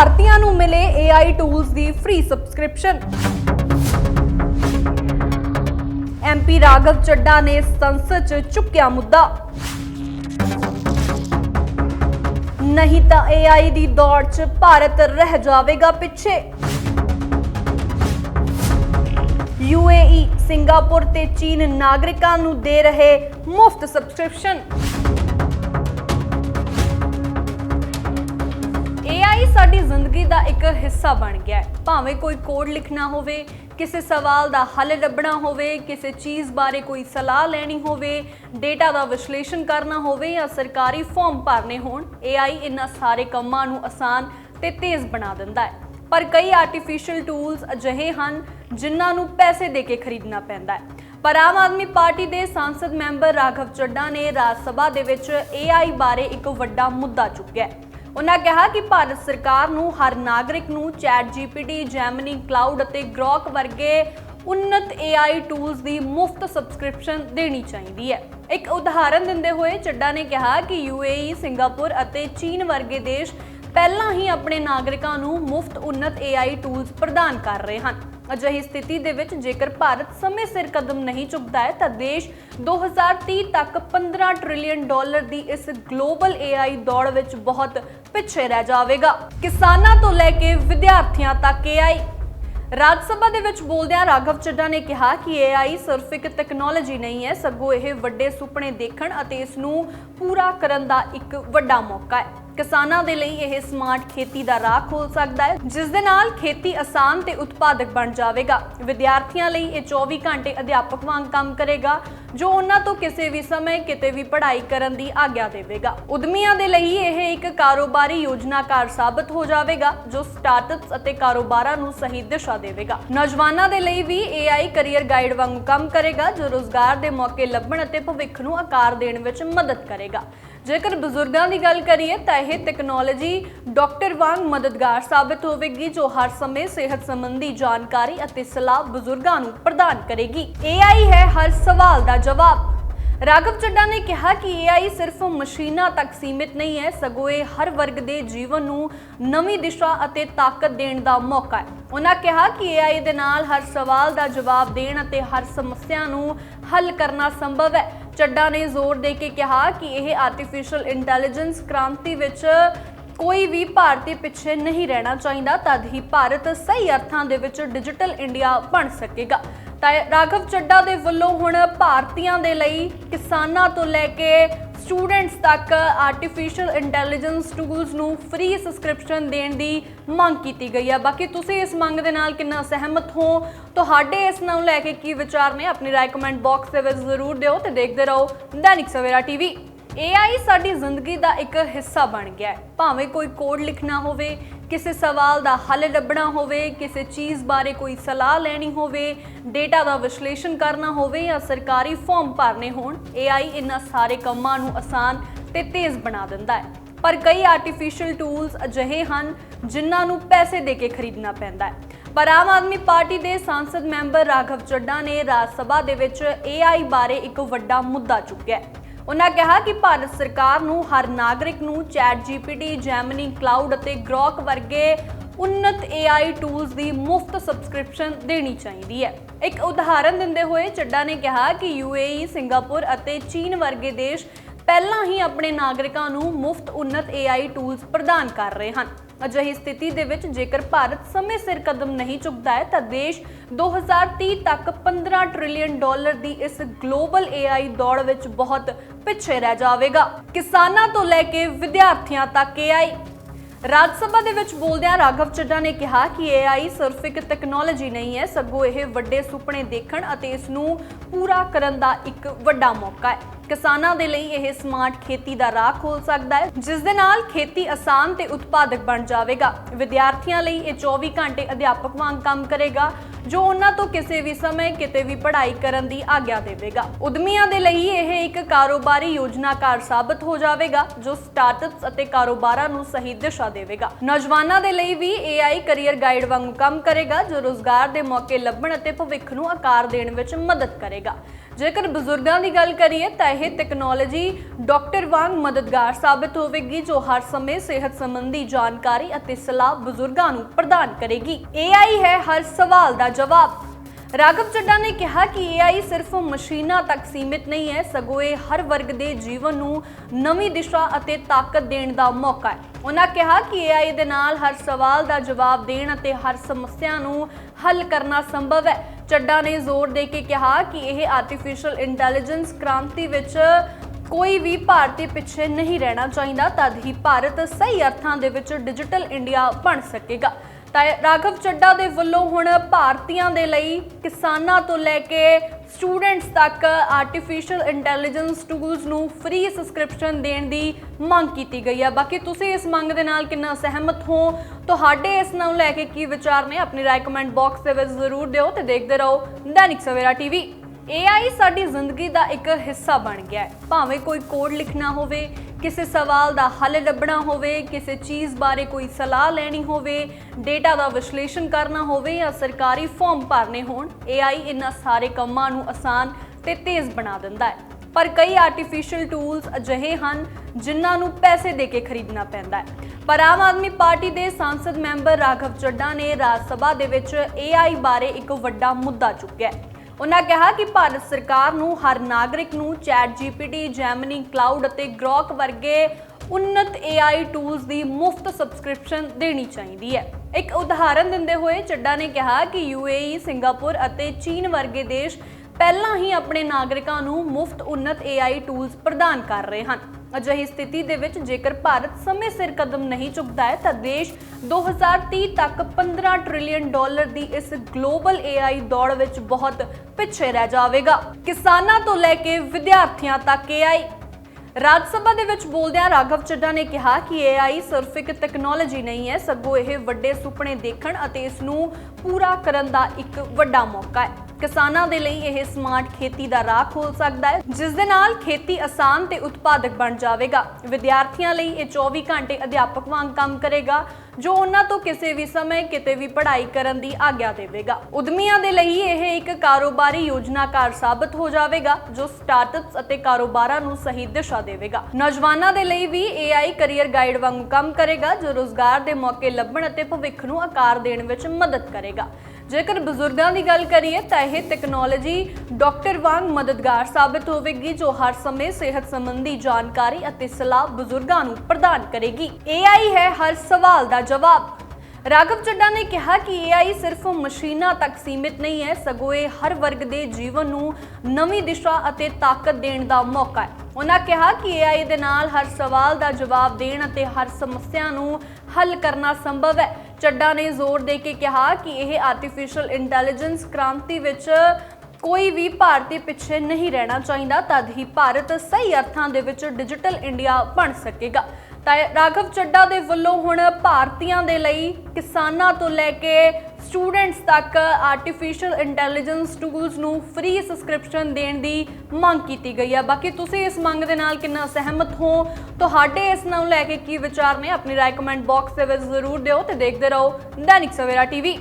ਭਾਰਤੀਆਂ ਨੂੰ ਮਿਲੇ AI ਟੂਲਸ ਦੀ free subscription MP Raghav Chadha ਨੇ ਸੰਸਦ 'ਚ ਚੁੱਕਿਆ ਮੁੱਦਾ। ਨਹੀਂ ਤਾਂ AI ਦੀ ਦੌੜ 'ਚ ਭਾਰਤ ਰਹਿ ਜਾਵੇਗਾ ਪਿੱਛੇ। UAE ਸਿੰਗਾਪੁਰ ਤੇ ਚੀਨ ਨਾਗਰਿਕਾਂ ਨੂੰ ਦੇ ਰਹੇ ਮੁਫਤ ਸਬਸਕ੍ਰਿਪਸ਼ਨ AI ਸਾਡੀ ਜ਼ਿੰਦਗੀ ਦਾ ਇੱਕ ਹਿੱਸਾ ਬਣ ਗਿਆ ਹੈ। ਭਾਵੇਂ ਕੋਈ ਕੋਡ ਲਿਖਣਾ ਹੋਵੇ, ਕਿਸੇ ਸਵਾਲ ਦਾ ਹੱਲ ਲੱਭਣਾ ਹੋਵੇ, ਕਿਸੇ ਚੀਜ਼ ਬਾਰੇ ਕੋਈ ਸਲਾਹ ਲੈਣੀ ਹੋਵੇ, ਡੇਟਾ ਦਾ ਵਿਸ਼ਲੇਸ਼ਣ ਕਰਨਾ ਹੋਵੇ ਜਾਂ ਸਰਕਾਰੀ ਫਾਰਮ ਭਰਨੇ ਹੋਣ AI ਇਹਨਾਂ ਸਾਰੇ ਕੰਮਾਂ ਨੂੰ ਆਸਾਨ ਤੇ ਤੇਜ਼ ਬਣਾ ਦਿੰਦਾ ਹੈ। ਪਰ ਕਈ ਆਰਟੀਫੀਸ਼ੀਅਲ ਟੂਲਸ ਅਜਿਹੇ ਹਨ ਜਿਨ੍ਹਾਂ ਨੂੰ ਪੈਸੇ ਦੇ ਕੇ ਖਰੀਦਣਾ ਪੈਂਦਾ ਹੈ। ਪਰ ਆਮ ਆਦਮੀ ਪਾਰਟੀ ਦੇ ਸੰਸਦ ਮੈਂਬਰ ਰਾਘਵ ਚੱਡਾ ਨੇ ਰਾਜ ਸਭਾ ਦੇ ਵਿੱਚ AI ਬਾਰੇ ਇੱਕ ਵੱਡਾ ਮੁੱਦਾ ਚੁੱਕਿਆ ਹੈ। ਉਹਨਾਂ ਕਿਹਾ ਕਿ ਭਾਰਤ ਸਰਕਾਰ ਨੂੰ ਹਰ ਨਾਗਰਿਕ ਨੂੰ ਚੈਟ ਜੀਪੀਟੀ ਜੈਮਨੀ ਕਲਾਉਡ ਅਤੇ ਗ੍ਰੋਕ ਵਰਗੇ ਉન્નਤ AI ਟੂਲਸ ਦੀ ਮੁਫਤ ਸਬਸਕ੍ਰਿਪਸ਼ਨ ਦੇਣੀ ਚਾਹੀਦੀ ਹੈ। ਇੱਕ ਉਦਾਹਰਨ ਦਿੰਦੇ ਹੋਏ ਚੱਡਾ ਨੇ ਕਿਹਾ ਕਿ UAE ਸਿੰਗਾਪੁਰ ਅਤੇ ਚੀਨ ਵਰਗੇ ਦੇਸ਼ ਪਹਿਲਾਂ ਹੀ ਆਪਣੇ ਨਾਗਰਿਕਾਂ ਨੂੰ ਮੁਫਤ ਉન્નਤ AI ਟੂਲਸ ਪ੍ਰਦਾਨ ਕਰ ਰਹੇ ਹਨ। ਅਜਿਹੀ ਸਥਿਤੀ ਦੇ ਵਿੱਚ ਜੇਕਰ ਭਾਰਤ ਸਮੇਂ ਸਿਰ ਕਦਮ ਨਹੀਂ ਚੁੱਕਦਾ ਹੈ, ਤਾਂ ਦੇਸ਼ 2030 ਤੱਕ 15 ਟ੍ਰਿਲੀਅਨ ਡਾਲਰ ਦੀ ਇਸ ਗਲੋਬਲ AI ਦੌੜ ਵਿੱਚ ਬਹੁਤ ਪਿੱਛੇ ਰਹਿ ਜਾਵੇਗਾ। ਕਿਸਾਨਾਂ ਤੋਂ ਲੈ ਕੇ ਵਿਦਿਆਰਥੀਆਂ ਤੱਕ AI ਰਾਜ ਸਭਾ ਦੇ ਵਿੱਚ ਬੋਲਦਿਆਂ ਰਾਘਵ ਚੱਡਾ ਨੇ ਕਿਹਾ ਕਿ AI ਸਿਰਫ ਇੱਕ ਟੈਕਨੋਲੋਜੀ ਨਹੀਂ ਹੈ, ਸਗੋਂ ਇਹ ਵੱਡੇ ਸੁਪਨੇ ਦੇਖਣ ਅਤੇ ਇਸ ਨੂੰ ਪੂਰਾ ਕਰਨ ਦਾ ਇੱਕ ਵੱਡਾ ਮੌਕਾ ਹੈ। ਕਿਸਾਨਾਂ ਦੇ ਲਈ ਇਹ ਸਮਾਰਟ ਖੇਤੀ ਦਾ ਰਾਹ ਖੋਲ ਸਕਦਾ ਹੈ, ਜਿਸ ਦੇ ਨਾਲ ਖੇਤੀ ਆਸਾਨ ਤੇ ਉਤਪਾਦਕ ਬਣ ਜਾਵੇਗਾ। ਵਿਦਿਆਰਥੀਆਂ ਲਈ ਇਹ 24 ਘੰਟੇ ਅਧਿਆਪਕ ਵਾਂਗ ਕੰਮ ਕਰੇਗਾ। ਜੋ ਉਹਨਾਂ ਤੋਂ ਕਿਸੇ ਵੀ ਸਮੇਂ ਕਿਤੇ ਵੀ ਪੜ੍ਹਾਈ ਕਰਨ ਦੀ ਆਗਿਆ ਦੇਵੇਗਾ। ਉਦਮੀਆਂ ਦੇ ਲਈ ਇਹ ਇੱਕ ਕਾਰੋਬਾਰੀ ਯੋਜਨਾਕਾਰ ਸਾਬਤ ਹੋ ਜਾਵੇਗਾ, ਜੋ ਸਟਾਰਟਅਪਸ ਅਤੇ ਕਾਰੋਬਾਰਾਂ ਨੂੰ ਸਹੀ ਦਿਸ਼ਾ ਦੇਵੇਗਾ। ਨੌਜਵਾਨਾਂ ਦੇ ਲਈ ਵੀ AI ਕੈਰੀਅਰ ਗਾਈਡ ਵਾਂਗ ਕੰਮ ਕਰੇਗਾ, ਜੋ ਰੋਜ਼ਗਾਰ ਦੇ ਮੌਕੇ ਲੱਭਣ ਅਤੇ ਭਵਿੱਖ ਨੂੰ ਆਕਾਰ ਦੇਣ ਵਿੱਚ ਮਦਦ ਕਰੇਗਾ। ਜੇਕਰ ਬਜ਼ੁਰਗਾਂ ਦੀ ਗੱਲ ਕਰੀਏ, ਤਾਂ ਇਹ ਟੈਕਨੋਲੋਜੀ ਡਾਕਟਰ ਵਾਂਗ ਮਦਦਗਾਰ ਸਾਬਤ ਹੋਵੇਗੀ, ਜੋ ਹਰ ਸਮੇਂ ਸਿਹਤ ਸੰਬੰਧੀ ਜਾਣਕਾਰੀ ਅਤੇ ਸਲਾਹ ਬਜ਼ੁਰਗਾਂ ਨੂੰ ਪ੍ਰਦਾਨ ਕਰੇਗੀ। AI ਹੈ ਹਰ ਸਵਾਲ ਦਾ ਜਵਾਬ। ਰਾਘਵ ਚੱਡਾ ਨੇ ਕਿਹਾ ਕਿ AI ਸਿਰਫ ਮਸ਼ੀਨਾਂ ਤੱਕ ਸੀਮਿਤ ਨਹੀਂ ਹੈ, ਸਗੋਂ ਇਹ ਹਰ ਵਰਗ ਦੇ ਜੀਵਨ ਨੂੰ ਨਵੀਂ ਦਿਸ਼ਾ ਅਤੇ ਤਾਕਤ ਦੇਣ ਦਾ ਮੌਕਾ ਹੈ। ਉਹਨਾਂ ਕਿਹਾ ਕਿ AI ਦੇ ਨਾਲ ਹਰ ਸਵਾਲ ਦਾ ਜਵਾਬ ਦੇਣ ਅਤੇ ਹਰ ਸਮੱਸਿਆ ਨੂੰ ਹੱਲ ਕਰਨਾ ਸੰਭਵ ਹੈ। ਚੱਡਾ ਨੇ ਜ਼ੋਰ ਦੇ ਕੇ ਕਿਹਾ ਕਿ ਇਹ ਆਰਟੀਫੀਸ਼ੀਅਲ ਇੰਟੈਲੀਜੈਂਸ ਕ੍ਰਾਂਤੀ ਵਿੱਚ ਕੋਈ ਵੀ ਭਾਰਤੀ ਪਿੱਛੇ ਨਹੀਂ ਰਹਿਣਾ ਚਾਹੀਦਾ। ਤਦ ਹੀ ਭਾਰਤ ਸਹੀ ਅਰਥਾਂ ਦੇ ਵਿੱਚ ਡਿਜੀਟਲ ਇੰਡੀਆ ਬਣ ਸਕੇਗਾ। ਤਾਂ ਰਾਘਵ ਚੱਡਾ ਦੇ ਵੱਲੋਂ ਹੁਣ ਭਾਰਤੀਆਂ ਦੇ ਲਈ ਕਿਸਾਨਾਂ ਤੋਂ ਲੈ ਕੇ ਸਟੂਡੈਂਟਸ ਤੱਕ ਆਰਟੀਫੀਸ਼ੀਅਲ ਇੰਟੈਲੀਜੈਂਸ ਟੂਲਸ ਨੂੰ ਫ੍ਰੀ ਸਬਸਕ੍ਰਿਪਸ਼ਨ ਦੇਣ ਦੀ ਮੰਗ ਕੀਤੀ ਗਈ ਹੈ। ਬਾਕੀ ਤੁਸੀਂ ਇਸ ਮੰਗ ਦੇ ਨਾਲ ਕਿੰਨਾ ਸਹਿਮਤ ਹੋ? ਤੁਹਾਡੇ ਇਸ ਨੂੰ ਲੈ ਕੇ ਕੀ ਵਿਚਾਰ ਨੇ? ਆਪਣੀ ਰਾਏ ਕਮੈਂਟ ਬਾਕਸ ਦੇ ਵਿੱਚ ਜ਼ਰੂਰ ਦਿਓ ਤੇ ਦੇਖਦੇ ਰਹੋ ਦੈਨਿਕ ਸਵੇਰਾ ਟੀਵੀ। AI ਸਾਡੀ ਜ਼ਿੰਦਗੀ ਦਾ ਇੱਕ ਹਿੱਸਾ ਬਣ ਗਿਆ ਹੈ। ਭਾਵੇਂ ਕੋਈ ਕੋਡ ਲਿਖਣਾ ਹੋਵੇ ਕਿਸੇ ਸਵਾਲ ਦਾ ਹੱਲ ਲੱਭਣਾ ਹੋਵੇ, ਕਿਸੇ ਚੀਜ਼ ਬਾਰੇ ਕੋਈ ਸਲਾਹ ਲੈਣੀ ਹੋਵੇ, ਡੇਟਾ ਦਾ ਵਿਸ਼ਲੇਸ਼ਣ ਕਰਨਾ ਹੋਵੇ ਜਾਂ ਸਰਕਾਰੀ ਫਾਰਮ ਭਰਨੇ ਹੋਣ AI ਇਹਨਾਂ ਸਾਰੇ ਕੰਮਾਂ ਨੂੰ ਆਸਾਨ ਤੇ ਤੇਜ਼ ਬਣਾ ਦਿੰਦਾ ਹੈ। ਪਰ ਕਈ ਆਰਟੀਫੀਸ਼ੀਅਲ ਟੂਲਸ ਅਜਿਹੇ ਹਨ ਜਿਨ੍ਹਾਂ ਨੂੰ ਪੈਸੇ ਦੇ ਕੇ ਖਰੀਦਣਾ ਪੈਂਦਾ ਹੈ। ਪਰ ਆਮ ਆਦਮੀ ਪਾਰਟੀ ਦੇ ਸੰਸਦ ਮੈਂਬਰ ਰਾਘਵ ਚੱਡਾ ਨੇ ਰਾਜ ਸਭਾ ਦੇ ਵਿੱਚ AI ਬਾਰੇ ਇੱਕ ਵੱਡਾ ਮੁੱਦਾ ਚੁੱਕਿਆ ਹੈ। ਉਹਨਾਂ ਕਿਹਾ ਕਿ ਭਾਰਤ ਸਰਕਾਰ ਨੂੰ ਹਰ ਨਾਗਰਿਕ ਨੂੰ ਚੈਟ ਜੀਪੀਟੀ ਜੈਮਨੀ ਕਲਾਉਡ ਅਤੇ ਗ੍ਰੋਕ ਵਰਗੇ ਉન્નਤ AI ਟੂਲਸ ਦੀ ਮੁਫਤ ਸਬਸਕ੍ਰਿਪਸ਼ਨ ਦੇਣੀ ਚਾਹੀਦੀ ਹੈ। ਇੱਕ ਉਦਾਹਰਨ ਦਿੰਦੇ ਹੋਏ ਚੱਡਾ ਨੇ ਕਿਹਾ ਕਿ UAE ਸਿੰਗਾਪੁਰ ਅਤੇ ਚੀਨ ਵਰਗੇ ਦੇਸ਼ ਪਹਿਲਾਂ ਹੀ ਆਪਣੇ ਨਾਗਰਿਕਾਂ ਨੂੰ ਮੁਫਤ ਉન્નਤ AI ਟੂਲਸ ਪ੍ਰਦਾਨ ਕਰ ਰਹੇ ਹਨ। ਅਜਿਹੀ ਸਥਿਤੀ ਦੇ ਵਿੱਚ ਜੇਕਰ ਭਾਰਤ ਸਮੇਂ ਸਿਰ ਕਦਮ ਨਹੀਂ ਚੁੱਕਦਾ ਹੈ, ਤਾਂ ਦੇਸ਼ 2030 ਤੱਕ 15 ਟ੍ਰਿਲੀਅਨ ਡਾਲਰ ਦੀ ਇਸ ਗਲੋਬਲ AI ਦੌੜ ਵਿੱਚ ਬਹੁਤ ਪਿੱਛੇ ਰਹਿ ਜਾਵੇਗਾ। ਕਿਸਾਨਾਂ ਤੋਂ ਲੈ ਕੇ ਵਿਦਿਆਰਥੀਆਂ ਤੱਕ AI ਰਾਜ ਸਭਾ ਦੇ ਵਿੱਚ ਬੋਲਦਿਆਂ ਰਾਘਵ ਚੱਡਾ ਨੇ ਕਿਹਾ ਕਿ AI ਸਿਰਫ ਇੱਕ ਟੈਕਨੋਲੋਜੀ ਨਹੀਂ ਹੈ, ਸਗੋਂ ਇਹ ਵੱਡੇ ਸੁਪਨੇ ਦੇਖਣ ਅਤੇ ਇਸ ਨੂੰ ਪੂਰਾ ਕਰਨ ਦਾ ਇੱਕ ਵੱਡਾ ਮੌਕਾ ਹੈ। ਕਿਸਾਨਾਂ ਦੇ ਲਈ ਇਹ ਸਮਾਰਟ ਖੇਤੀ ਦਾ ਰਾਹ ਖੋਲ ਸਕਦਾ ਹੈ, ਜਿਸ ਦੇ ਨਾਲ ਖੇਤੀ ਆਸਾਨ ਤੇ ਉਤਪਾਦਕ ਬਣ ਜਾਵੇਗਾ। ਵਿਦਿਆਰਥੀਆਂ ਲਈ ਇਹ 24 ਘੰਟੇ ਅਧਿਆਪਕ ਵਾਂਗ ਕੰਮ ਕਰੇਗਾ, ਜੋ ਉਹਨਾਂ ਤੋਂ ਕਿਸੇ ਵੀ ਸਮੇਂ ਕਿਤੇ ਵੀ ਪੜ੍ਹਾਈ ਕਰਨ ਦੀ ਆਗਿਆ ਦੇਵੇਗਾ। ਉਦਮੀਆਂ ਦੇ ਲਈ ਇਹ ਇੱਕ ਕਾਰੋਬਾਰੀ ਯੋਜਨਾਕਾਰ ਸਾਬਤ ਹੋ ਜਾਵੇਗਾ, ਜੋ ਸਟਾਰਟਅਪਸ ਅਤੇ ਕਾਰੋਬਾਰਾਂ ਨੂੰ ਸਹੀ ਦਿਸ਼ਾ ਦੇਵੇਗਾ। ਨੌਜਵਾਨਾਂ ਦੇ ਲਈ ਵੀ AI ਕੈਰੀਅਰ ਗਾਈਡ ਵਾਂਗੂ ਕੰਮ ਕਰੇਗਾ, ਜੋ ਰੋਜ਼ਗਾਰ ਦੇ ਮੌਕੇ ਲੱਭਣ ਅਤੇ ਭਵਿੱਖ ਨੂੰ ਆਕਾਰ ਦੇਣ ਵਿੱਚ ਮਦਦ ਕਰੇਗਾ। ਜੇਕਰ ਬਜ਼ੁਰਗਾਂ ਦੀ ਗੱਲ ਕਰੀਏ ਤਾਂ ਇਹ ਟੈਕਨੋਲੋਜੀ ਡਾਕਟਰ ਵਾਂਗ ਮਦਦਗਾਰ ਸਾਬਤ ਹੋਵੇਗੀ, ਜੋ ਹਰ ਸਮੇਂ ਸਿਹਤ ਸੰਬੰਧੀ ਜਾਣਕਾਰੀ ਅਤੇ ਸਲਾਹ ਬਜ਼ੁਰਗਾਂ ਨੂੰ ਪ੍ਰਦਾਨ ਕਰੇਗੀ। AI ਹੈ ਹਰ ਸਵਾਲ ਦਾ ਜਵਾਬ। ਰਾਘਵ ਚੱਡਾ ਨੇ ਕਿਹਾ ਕਿ AI ਸਿਰਫ ਮਸ਼ੀਨਾਂ ਤੱਕ ਸੀਮਿਤ ਨਹੀਂ ਹੈ, ਸਗੋਂ ਇਹ ਹਰ ਵਰਗ ਦੇ ਜੀਵਨ ਨੂੰ ਨਵੀਂ ਦਿਸ਼ਾ ਅਤੇ ਤਾਕਤ ਦੇਣ ਦਾ ਮੌਕਾ ਹੈ। ਉਹਨਾਂ ਕਿਹਾ ਕਿ AI ਦੇ ਨਾਲ ਹਰ ਸਵਾਲ ਦਾ ਜਵਾਬ ਦੇਣ ਅਤੇ ਹਰ ਸਮੱਸਿਆ ਨੂੰ ਹੱਲ ਕਰਨਾ ਸੰਭਵ ਹੈ। ਚੱਡਾ ਨੇ ਜ਼ੋਰ ਦੇ ਕੇ ਕਿਹਾ ਕਿ ਇਹ ਆਰਟੀਫੀਸ਼ੀਅਲ ਇੰਟੈਲੀਜੈਂਸ ਕ੍ਰਾਂਤੀ ਵਿੱਚ ਕੋਈ ਵੀ ਭਾਰਤੀ ਪਿੱਛੇ ਨਹੀਂ ਰਹਿਣਾ ਚਾਹੀਦਾ, ਤਦ ਹੀ ਭਾਰਤ ਸਹੀ ਅਰਥਾਂ ਦੇ ਵਿੱਚ ਡਿਜੀਟਲ ਇੰਡੀਆ ਬਣ ਸਕੇਗਾ। ਤਾਂ ਰਾਘਵ ਚੱਡਾ ਦੇ ਵੱਲੋਂ ਹੁਣ ਭਾਰਤੀਆਂ ਦੇ ਲਈ ਕਿਸਾਨਾਂ ਤੋਂ ਲੈ ਕੇ ਸਟੂਡੈਂਟਸ ਤੱਕ ਆਰਟੀਫੀਸ਼ੀਅਲ ਇੰਟੈਲੀਜੈਂਸ ਟੂਲਸ ਨੂੰ ਫ੍ਰੀ ਸਬਸਕ੍ਰਿਪਸ਼ਨ ਦੇਣ ਦੀ ਮੰਗ ਕੀਤੀ ਗਈ ਹੈ ਬਾਕੀ ਤੁਸੀਂ ਇਸ ਮੰਗ ਦੇ ਨਾਲ ਕਿੰਨਾ ਸਹਿਮਤ ਹੋ? ਤੁਹਾਡੇ ਇਸ ਨਾਲ ਲੈ ਕੇ ਕੀ ਵਿਚਾਰ ਨੇ? ਆਪਣੀ ਰਾਏ ਕਮੈਂਟ ਬਾਕਸ ਦੇ ਵਿੱਚ ਜ਼ਰੂਰ ਦਿਓ ਤੇ ਦੇਖਦੇ ਰਹੋ ਦੈਨਿਕ ਸਵੇਰਾ ਟੀਵੀ। AI ਸਾਡੀ ਜ਼ਿੰਦਗੀ ਦਾ ਇੱਕ ਹਿੱਸਾ ਬਣ ਗਿਆ ਹੈ। ਭਾਵੇਂ ਕੋਈ ਕੋਡ ਲਿਖਣਾ ਹੋਵੇ ਕਿਸੇ ਸਵਾਲ ਦਾ ਹੱਲ ਲੱਭਣਾ ਹੋਵੇ, ਕਿਸੇ ਚੀਜ਼ ਬਾਰੇ ਕੋਈ ਸਲਾਹ ਲੈਣੀ ਹੋਵੇ, ਡੇਟਾ ਦਾ ਵਿਸ਼ਲੇਸ਼ਣ ਕਰਨਾ ਹੋਵੇ ਜਾਂ ਸਰਕਾਰੀ ਫਾਰਮ ਭਰਨੇ ਹੋਣ AI ਇਹਨਾਂ ਸਾਰੇ ਕੰਮਾਂ ਨੂੰ ਆਸਾਨ ਤੇ ਤੇਜ਼ ਬਣਾ ਦਿੰਦਾ ਹੈ। ਪਰ ਕਈ ਆਰਟੀਫੀਸ਼ੀਅਲ ਟੂਲਸ ਅਜਿਹੇ ਹਨ ਜਿਨ੍ਹਾਂ ਨੂੰ ਪੈਸੇ ਦੇ ਕੇ ਖਰੀਦਣਾ ਪੈਂਦਾ ਹੈ। ਪਰ ਆਮ ਆਦਮੀ ਪਾਰਟੀ ਦੇ ਸੰਸਦ ਮੈਂਬਰ ਰਾਘਵ ਚੱਡਾ ਨੇ ਰਾਜ ਸਭਾ ਦੇ ਵਿੱਚ AI ਬਾਰੇ ਇੱਕ ਵੱਡਾ ਮੁੱਦਾ ਚੁੱਕਿਆ ਹੈ। ਉਹਨਾਂ ਕਿਹਾ ਕਿ ਭਾਰਤ ਸਰਕਾਰ ਨੂੰ ਹਰ ਨਾਗਰਿਕ ਨੂੰ ਚੈਟ ਜੀਪੀਟੀ, ਜੈਮਨੀ ਕਲਾਉਡ ਅਤੇ ਗ੍ਰੋਕ ਵਰਗੇ ਉન્નਤ AI ਟੂਲਸ ਦੀ ਮੁਫਤ ਸਬਸਕ੍ਰਿਪਸ਼ਨ ਦੇਣੀ ਚਾਹੀਦੀ ਹੈ। ਇੱਕ ਉਦਾਹਰਨ ਦਿੰਦੇ ਹੋਏ ਚੱਡਾ ਨੇ ਕਿਹਾ ਕਿ UAE ਸਿੰਗਾਪੁਰ ਅਤੇ ਚੀਨ ਵਰਗੇ ਦੇਸ਼ ਪਹਿਲਾਂ ਹੀ ਆਪਣੇ ਨਾਗਰਿਕਾਂ ਨੂੰ ਮੁਫਤ ਉન્નਤ AI ਟੂਲਸ ਪ੍ਰਦਾਨ ਕਰ ਰਹੇ ਹਨ। ਅਜਿਹੀ ਸਥਿਤੀ ਦੇ ਵਿੱਚ ਜੇਕਰ ਭਾਰਤ ਸਮੇਂ ਸਿਰ ਕਦਮ ਨਹੀਂ ਚੁੱਕਦਾ ਹੈ, ਤਾਂ ਦੇਸ਼ 2030 ਤੱਕ 15 ਟ੍ਰਿਲੀਅਨ ਡਾਲਰ ਦੀ ਇਸ ਗਲੋਬਲ AI ਦੌੜ ਵਿੱਚ ਬਹੁਤ ਪਿੱਛੇ ਰਹਿ ਜਾਵੇਗਾ। ਕਿਸਾਨਾਂ ਤੋਂ ਲੈ ਕੇ ਵਿਦਿਆਰਥੀਆਂ ਤੱਕ AI ਰਾਜ ਸਭਾ ਦੇ ਵਿੱਚ ਬੋਲਦਿਆਂ ਰਾਘਵ ਚੱਡਾ ਨੇ ਕਿਹਾ ਕਿ AI ਸਿਰਫ ਇੱਕ ਟੈਕਨੋਲੋਜੀ ਨਹੀਂ ਹੈ, ਸਗੋਂ ਇਹ ਵੱਡੇ ਸੁਪਨੇ ਦੇਖਣ ਅਤੇ ਇਸ ਨੂੰ ਪੂਰਾ ਕਰਨ ਦਾ ਇੱਕ ਵੱਡਾ ਮੌਕਾ ਹੈ। ਕਿਸਾਨਾਂ ਦੇ ਲਈ ਇਹ ਸਮਾਰਟ ਖੇਤੀ ਦਾ ਰਾਹ ਖੋਲ ਸਕਦਾ ਹੈ, ਜਿਸ ਦੇ ਨਾਲ ਖੇਤੀ ਆਸਾਨ ਤੇ ਉਤਪਾਦਕ ਬਣ ਜਾਵੇਗਾ। ਵਿਦਿਆਰਥੀਆਂ ਲਈ ਇਹ 24 ਘੰਟੇ ਅਧਿਆਪਕ ਵਾਂਗ ਕੰਮ ਕਰੇਗਾ, ਜੋ ਉਹਨਾਂ ਤੋਂ ਕਿਸੇ ਵੀ ਸਮੇਂ ਕਿਤੇ ਵੀ ਪੜ੍ਹਾਈ ਕਰਨ ਦੀ ਆਗਿਆ ਦੇਵੇਗਾ। ਉਦਮੀਆਂ ਦੇ ਲਈ ਇਹ ਇੱਕ ਕਾਰੋਬਾਰੀ ਯੋਜਨਾਕਾਰ ਸਾਬਤ ਹੋ ਜਾਵੇਗਾ, ਜੋ ਸਟਾਰਟਅਪਸ ਅਤੇ ਕਾਰੋਬਾਰਾਂ ਨੂੰ ਸਹੀ ਦਿਸ਼ਾ ਦੇਵੇਗਾ। ਨੌਜਵਾਨਾਂ ਦੇ ਲਈ ਵੀ AI ਕੈਰੀਅਰ ਗਾਈਡ ਵਾਂਗ ਕੰਮ ਕਰੇਗਾ, ਜੋ ਰੋਜ਼ਗਾਰ ਦੇ ਮੌਕੇ ਲੱਭਣ ਅਤੇ ਭਵਿੱਖ ਨੂੰ ਆਕਾਰ ਦੇਣ ਵਿੱਚ ਮਦਦ ਕਰੇਗਾ। ਜੇਕਰ ਬਜ਼ੁਰਗਾਂ ਦੀ ਗੱਲ ਕਰੀਏ ਤਾਂ ਇਹ ਟੈਕਨੋਲੋਜੀ ਡਾਕਟਰ ਵਾਂਗ ਮਦਦਗਾਰ ਸਾਬਤ ਹੋਵੇਗੀ, ਜੋ ਹਰ ਸਮੇਂ ਸਿਹਤ ਸੰਬੰਧੀ ਜਾਣਕਾਰੀ ਅਤੇ ਸਲਾਹ ਬਜ਼ੁਰਗਾਂ ਨੂੰ ਪ੍ਰਦਾਨ ਕਰੇਗੀ। AI ਹੈ ਹਰ ਸਵਾਲ ਦਾ ਜਵਾਬ। ਰਾਘਵ ਚੱਡਾ ਨੇ ਕਿਹਾ ਕਿ AI ਸਿਰਫ ਮਸ਼ੀਨਾਂ ਤੱਕ ਸੀਮਿਤ ਨਹੀਂ ਹੈ, ਸਗੋਂ ਇਹ ਹਰ ਵਰਗ ਦੇ ਜੀਵਨ ਨੂੰ ਨਵੀਂ ਦਿਸ਼ਾ ਅਤੇ ਤਾਕਤ ਦੇਣ ਦਾ ਮੌਕਾ ਹੈ। ਉਹਨਾਂ ਕਿਹਾ ਕਿ AI ਦੇ ਨਾਲ ਹਰ ਸਵਾਲ ਦਾ ਜਵਾਬ ਦੇਣ ਅਤੇ ਹਰ ਸਮੱਸਿਆ ਨੂੰ ਹੱਲ ਕਰਨਾ ਸੰਭਵ ਹੈ। ਚੱਡਾ ਨੇ ਜ਼ੋਰ ਦੇ ਕੇ ਕਿਹਾ ਕਿ ਇਹ ਆਰਟੀਫੀਸ਼ੀਅਲ ਇੰਟੈਲੀਜੈਂਸ ਕ੍ਰਾਂਤੀ ਵਿੱਚ ਕੋਈ ਵੀ ਭਾਰਤੀ ਪਿੱਛੇ ਨਹੀਂ ਰਹਿਣਾ ਚਾਹੀਦਾ, ਤਦ ਹੀ ਭਾਰਤ ਸਹੀ ਅਰਥਾਂ ਦੇ ਵਿੱਚ ਡਿਜੀਟਲ ਇੰਡੀਆ ਬਣ ਸਕੇਗਾ। ਤਾਂ ਰਾਘਵ ਚੱਡਾ ਦੇ ਵੱਲੋਂ ਹੁਣ ਭਾਰਤੀਆਂ ਦੇ ਲਈ ਕਿਸਾਨਾਂ ਤੋਂ ਲੈ ਕੇ ਸਟੂਡੈਂਟਸ ਤੱਕ ਆਰਟੀਫੀਸ਼ੀਅਲ ਇੰਟੈਲੀਜੈਂਸ ਟੂਲਸ ਨੂੰ ਫ੍ਰੀ ਸਬਸਕ੍ਰਿਪਸ਼ਨ ਦੇਣ ਦੀ ਮੰਗ ਕੀਤੀ ਗਈ ਹੈ ਬਾਕੀ ਤੁਸੀਂ ਇਸ ਮੰਗ ਦੇ ਨਾਲ ਕਿੰਨਾ ਸਹਿਮਤ ਹੋ? ਤੁਹਾਡੇ ਇਸ ਨੂੰ ਲੈ ਕੇ ਕੀ ਵਿਚਾਰ ਨੇ? ਆਪਣੀ ਰਾਏ ਕਮੈਂਟ ਬਾਕਸ ਦੇ ਵਿੱਚ ਜ਼ਰੂਰ ਦਿਓ ਤੇ ਦੇਖਦੇ ਰਹੋ ਦੈਨਿਕ ਸਵੇਰਾ ਟੀਵੀ।